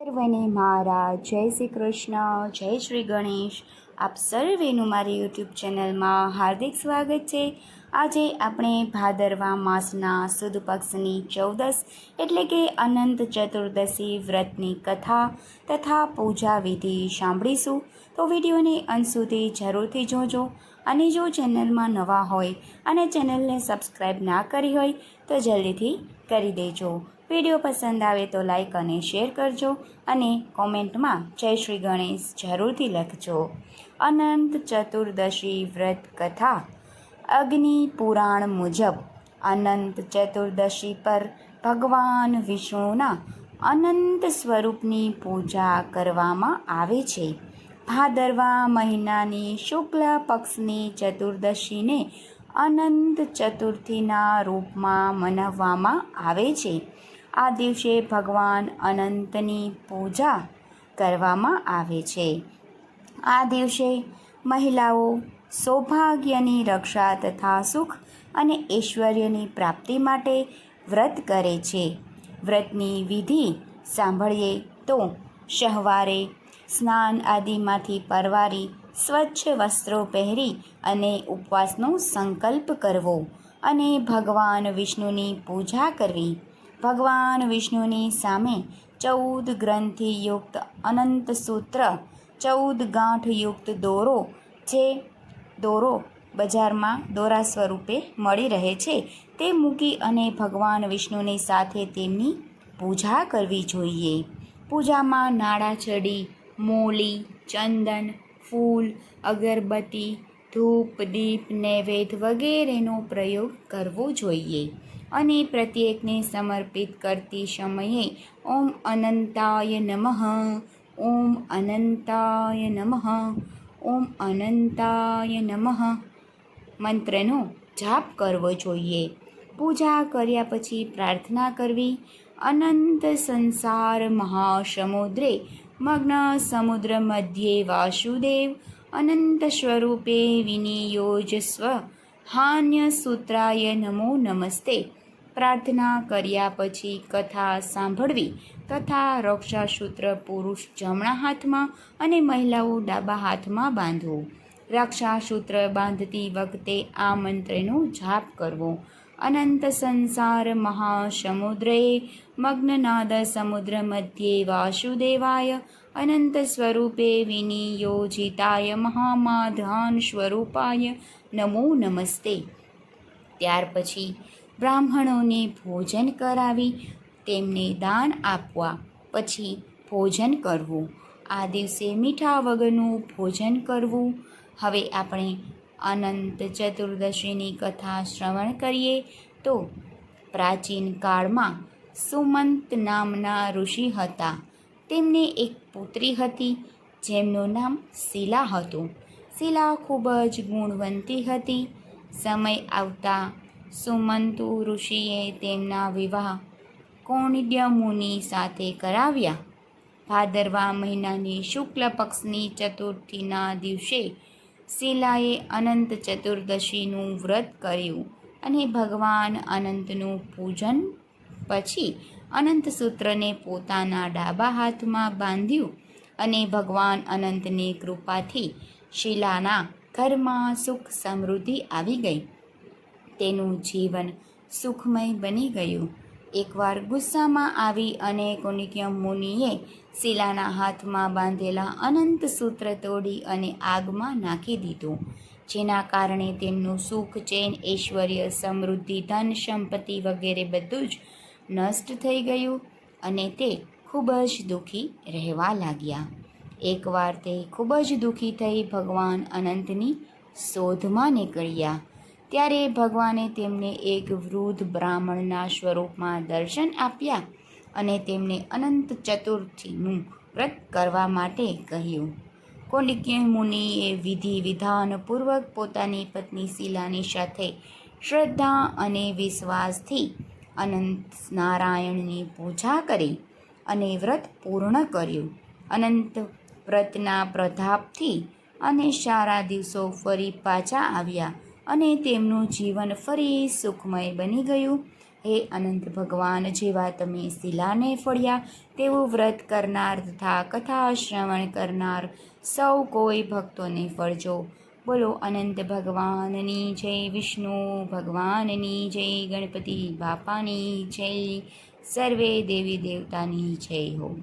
સર્વને મારા, જય શ્રી કૃષ્ણ, જય શ્રી ગણેશ. આપ સર્વેનું મારી યુટ્યુબ ચેનલમાં હાર્દિક સ્વાગત છે. આજે આપણે ભાદરવા માસના સુદ પક્ષની ચૌદસ એટલે કે અનંત ચતુર્દશી વ્રતની કથા તથા પૂજા વિધિ સાંભળીશું. તો વિડીયોને અંત સુધી જરૂરથી જોજો અને જો ચેનલમાં નવા હોય અને ચેનલને સબસ્ક્રાઈબ ના કરી હોય તો જલ્દીથી કરી દેજો. વીડિયો પસંદ આવે તો લાઇક અને શેર કરજો અને કોમેન્ટમાં જય શ્રી ગણેશ જરૂરથી લખજો. અનંત ચતુર્દશી વ્રત કથા. અગ્નિ પુરાણ મુજબ અનંત ચતુર્દશી પર ભગવાન વિષ્ણુના અનંત સ્વરૂપની પૂજા કરવામાં આવે છે. ભાદરવા મહિનાની શુક્લ પક્ષની ચતુર્દશીને અનંત ચતુર્થીના રૂપમાં મનાવવામાં આવે છે. આ દિવસે ભગવાન અનંતની પૂજા કરવામાં આવે છે. આ દિવસે મહિલાઓ સૌભાગ્યની રક્ષા તથા સુખ અને ઐશ્વર્યની પ્રાપ્તિ માટે વ્રત કરે છે. વ્રતની વિધિ સાંભળીએ તો શહવારે સ્નાન આદિમાંથી પરવારી સ્વચ્છ વસ્ત્રો પહેરી અને ઉપવાસનો સંકલ્પ કરવો અને ભગવાન વિષ્ણુની પૂજા કરવી. ભગવાન વિષ્ણુની સામે ચૌદ ગ્રંથિયુક્ત અનંત સૂત્ર, ચૌદ ગાંઠયુક્ત દોરો જે દોરો બજારમાં દોરા સ્વરૂપે મળી રહે છે. તે મૂકી અને ભગવાન વિષ્ણુની સાથે તેમની પૂજા કરવી જોઈએ. પૂજામાં નાળા ચડી, મૂલી, ચંદન, ફૂલ, અગરબત્તી, ધૂપ, દીપ, નૈવેદ્ય વગેરેનો પ્રયોગ કરવો જોઈએ. અને પ્રત્યેકને સમર્પિત કરતી સમયે ઓમ અનંતાય નમઃ. ઓમ અનંતાય નમઃ. ઓમ અનંતાય નમઃ. મંત્રનો જાપ કરવો જોઈએ. પૂજા કર્યા પછી પ્રાર્થના કરવી. અનંત સંસાર મહાસમુદ્રે મગ્ન સમુદ્ર મધ્યે વાસુદેવ અનંત સ્વરૂપે વિનિયોજસ્વ. હાન્ય સૂત્રાય નમો નમસ્તે. પ્રાર્થના કર્યા પછી કથા સાંભળવી તથા રક્ષાસૂત્ર પુરુષ જમણા હાથમાં અને મહિલાઓ ડાબા હાથમાં બાંધવું રક્ષાસૂત્ર બાંધતી વખતે આ મંત્રનો જાપ કરવો. અનંત સંસાર મહાસમુદ્રે મગ્નનાદ સમુદ્ર મધ્યે વાસુદેવાય અનંત સ્વરૂપે વિનિયોજિતાય મહામાધાન સ્વરૂપાય નમો નમસ્તે. ત્યાર પછી બ્રાહ્મણોને ભોજન કરાવી, તેમને દાન આપવા, પછી ભોજન કરવું. આ દિવસે મીઠા વગરનું ભોજન કરવું. હવે આપણે અનંત ચતુર્દશીની કથા શ્રવણ કરીએ તો પ્રાચીન કાળમાં સુમંત નામના ઋષિ હતા. તેમને એક પુત્રી હતી, જેમનું નામ શીલા હતું. શીલા ખૂબ જ ગુણવંતી હતી. સમય આવતા સુમંતુ ઋષિએ તેમના વિવાહ કોણિડ્ય મુનિ સાથે કરાવ્યા. ભાદરવા મહિનાની શુક્લ પક્ષની ચતુર્થીના દિવસે શીલાએ અનંત ચતુર્દશીનું વ્રત કર્યું અને ભગવાન અનંતનું પૂજન પછી અનંત સૂત્રને પોતાના ડાબા હાથમાં બાંધ્યું અને ભગવાન અનંતની કૃપાથી શીલાના ઘરમાં સુખ સમૃદ્ધિ આવી ગઈ. તેનું જીવન સુખમય બની ગયું. એકવાર ગુસ્સામાં આવી અને કુનિક્ય મુનિએ શિલાના હાથમાં બાંધેલા અનંત સૂત્ર તોડી અને આગમાં નાખી દીધું, જેના કારણે તેમનું સુખ, ચેન, ઐશ્વર્ય, સમૃદ્ધિ, ધન, સંપત્તિ વગેરે બધું જ નષ્ટ થઈ ગયું અને તે ખૂબ જ દુઃખી રહેવા લાગ્યા. એકવાર તે ખૂબ જ દુઃખી થઈ ભગવાન અનંતની શોધમાં નીકળ્યા. ત્યારે ભગવાને તેમને એક વૃદ્ધ બ્રાહ્મણના સ્વરૂપમાં દર્શન આપ્યા અને તેમને અનંત ચતુર્થીનું વ્રત કરવા માટે કહ્યું. કોંડિક્ય મુનિએ વિધિ વિધાનપૂર્વક પોતાની પત્ની શીલાની સાથે શ્રદ્ધા અને વિશ્વાસથી અનંત નારાયણની પૂજા કરી અને વ્રત પૂર્ણ કર્યું. અનંત વ્રતના પ્રતાપથી અને સારા દિવસો ફરી પાછા આવ્યા. અને તેમનું જીવન ફરી સુખમય બની ગયું. હે અનંત ભગવાન, જેવા તમે શિલાને ફળ્યા તેવું વ્રત કરનાર તથા કથા શ્રવણ કરનાર સૌ કોઈ ભક્તોને ફળજો. બોલો, અનંત ભગવાનની જય, વિષ્ણુ ભગવાનની જય, ગણપતિ બાપાની જય, સર્વે દેવી દેવતાની જય હો.